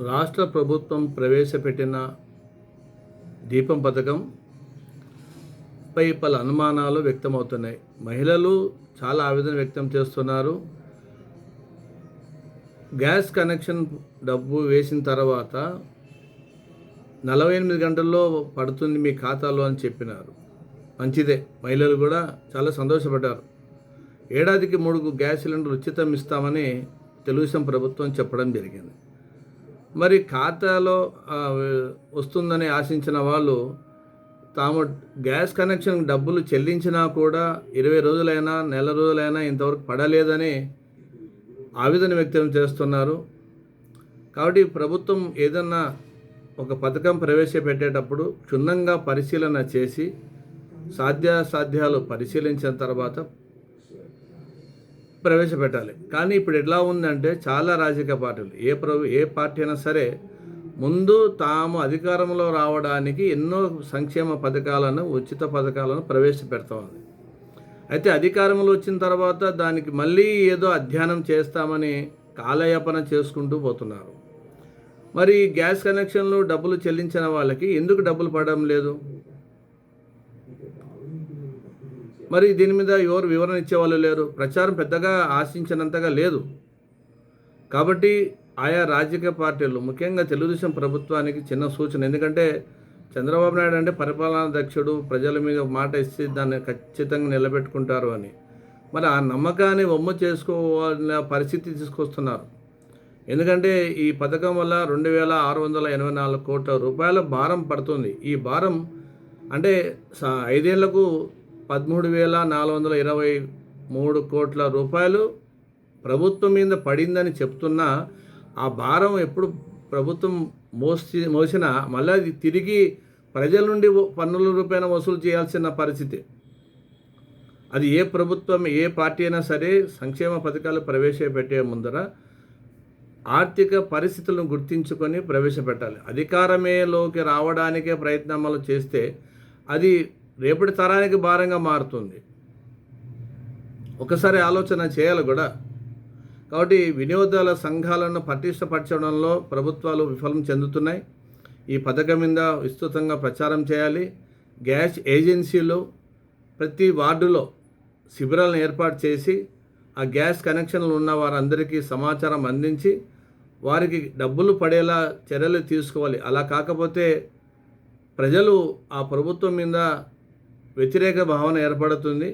రాష్ట్ర ప్రభుత్వం ప్రవేశపెట్టిన దీపం పథకం పై పలు అనుమానాలు వ్యక్తమవుతున్నాయి. మహిళలు చాలా ఆవేదన వ్యక్తం చేస్తున్నారు. గ్యాస్ కనెక్షన్ డబ్బు వేసిన తర్వాత నలభై ఎనిమిది గంటల్లో పడుతుంది మీ ఖాతాలో అని చెప్పినారు. మంచిదే. మహిళలు కూడా చాలా సంతోషపడ్డారు. ఏడాదికి మూడు గ్యాస్ సిలిండర్ ఉచితం ఇస్తామని తెలుగుదేశం ప్రభుత్వం చెప్పడం జరిగింది. మరి ఖాతాలో వస్తుందని ఆశించిన వాళ్ళు తాము గ్యాస్ కనెక్షన్ డబ్బులు చెల్లించినా కూడా ఇరవై రోజులైనా నెల రోజులైనా ఇంతవరకు పడలేదని ఆవేదన వ్యక్తం చేస్తున్నారు. కాబట్టి ప్రభుత్వం ఏదన్నా ఒక పథకం ప్రవేశపెట్టేటప్పుడు క్షుణ్ణంగా పరిశీలన చేసి సాధ్యాసాధ్యాలు పరిశీలించిన తర్వాత ప్రవేశపెట్టాలి. కానీ ఇప్పుడు ఎట్లా ఉందంటే చాలా రాజకీయ పార్టీలు ఏ ప్రభు ఏ పార్టీ అయినా సరే ముందు తాము అధికారంలో రావడానికి ఎన్నో సంక్షేమ పథకాలను ఉచిత పథకాలను ప్రవేశపెడతా ఉంది అయితే అధికారంలో వచ్చిన తర్వాత దానికి మళ్ళీ ఏదో అధ్యయనం చేస్తామని కాలయాపన చేసుకుంటూ పోతున్నారు. మరి గ్యాస్ కనెక్షన్లు డబ్బులు చెల్లించిన వాళ్ళకి ఎందుకు డబ్బులు పడడం లేదు? మరి దీని మీద ఎవరు వివరణ ఇచ్చేవాళ్ళు లేరు? ప్రచారం పెద్దగా ఆశించినంతగా లేదు. కాబట్టి ఆయా రాజకీయ పార్టీలు ముఖ్యంగా తెలుగుదేశం ప్రభుత్వానికి చిన్న సూచన. ఎందుకంటే చంద్రబాబు నాయుడు అంటే పరిపాలనాధ్యక్షుడు ప్రజల మీద మాట ఇస్తే దాన్ని ఖచ్చితంగా నిలబెట్టుకుంటారు అని. మరి ఆ నమ్మకాన్ని వమ్ము చేసుకోవాలన్న పరిస్థితి తీసుకొస్తున్నారు. ఎందుకంటే ఈ పథకం వల్ల రెండు వేల ఆరు వందల ఎనభై నాలుగు కోట్ల రూపాయల భారం పడుతుంది. ఈ భారం అంటే ఐదేళ్ళకు పదమూడు వేల నాలుగు వందల ఇరవై మూడు కోట్ల రూపాయలు ప్రభుత్వం మీద పడిందని చెప్తున్నా ఆ భారం ఎప్పుడు ప్రభుత్వం మోసి మోసినా మళ్ళీ అది తిరిగి ప్రజల నుండి పన్నుల రూపాయన వసూలు చేయాల్సిన పరిస్థితి. అది ఏ ప్రభుత్వం ఏ పార్టీ అయినా సరే సంక్షేమ పథకాలు ప్రవేశపెట్టే ముందర ఆర్థిక పరిస్థితులను గుర్తించుకొని ప్రవేశపెట్టాలి. అధికారమేలోకి రావడానికే ప్రయత్నములు చేస్తే అది రేపటి తరానికి భారంగా మారుతుంది. ఒకసారి ఆలోచన చేయాలి కూడా. కాబట్టి వినియోగదారుల సంఘాలను పటిష్టపరచడంలో ప్రభుత్వాలు విఫలం చెందుతున్నాయి. ఈ పథకం మీద విస్తృతంగా ప్రచారం చేయాలి. గ్యాస్ ఏజెన్సీలు ప్రతి వార్డులో శిబిరాలను ఏర్పాటు చేసి ఆ గ్యాస్ కనెక్షన్లు ఉన్న వారందరికీ సమాచారం అందించి వారికి డబ్బులు పడేలా చర్యలు తీసుకోవాలి. అలా కాకపోతే ప్రజలు ఆ ప్రభుత్వం మీద వ్యతిరేక భావన ఏర్పడుతుంది.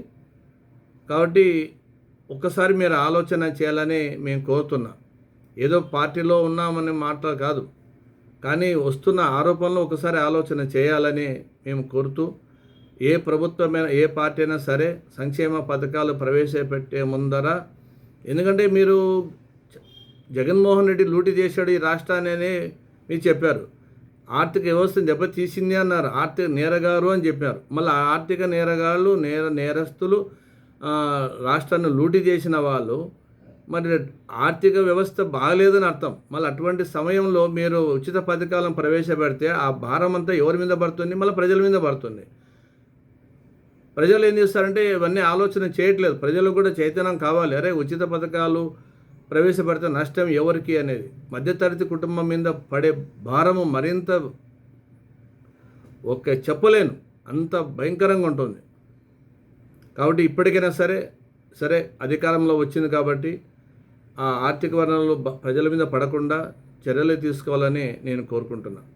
కాబట్టి ఒక్కసారి మీరు ఆలోచన చేయాలని మేము కోరుతున్నాం. ఏదో పార్టీలో ఉన్నామనే మాట కాదు. కానీ వస్తున్న ఆరోపణలు ఒకసారి ఆలోచన చేయాలని మేము కోరుతూ ఏ ప్రభుత్వమైన ఏ పార్టీ అయినా సరే సంక్షేమ పథకాలు ప్రవేశపెట్టే ముందర ఎందుకంటే మీరు జగన్మోహన్ రెడ్డి లూటి చేశాడు ఈ రాష్ట్రాన్ని అని మీరు చెప్పారు. ఆర్థిక వ్యవస్థను దెబ్బతీసింది అన్నారు. ఆర్థిక నేరగారు అని చెప్పారు. మళ్ళీ ఆర్థిక నేరగాళ్ళు నేర నేరస్తులు రాష్ట్రాన్ని లూటి చేసిన వాళ్ళు మరి ఆర్థిక వ్యవస్థ బాగలేదని అర్థం. మళ్ళీ అటువంటి సమయంలో మీరు ఉచిత పథకాలను ప్రవేశపెడితే ఆ భారం అంతా ఎవరి మీద పడుతుంది? మళ్ళీ ప్రజల మీద పడుతుంది. ప్రజలు ఏం చేస్తారంటే ఇవన్నీ ఆలోచన చేయట్లేదు. ప్రజలకు కూడా చైతన్యం కావాలి. అరే ఉచిత పథకాలు ప్రవేశపెడితే నష్టం ఎవరికి అనేది. మధ్యతరగతి కుటుంబం మీద పడే భారము మరింత ఒక చెప్పలేను. అంత భయంకరంగా ఉంటుంది. కాబట్టి ఇప్పటికైనా సరే సరే అధికారంలో వచ్చింది కాబట్టి ఆ ఆర్థిక వనరులు ప్రజల మీద పడకుండా చర్యలు తీసుకోవాలని నేను కోరుకుంటున్నాను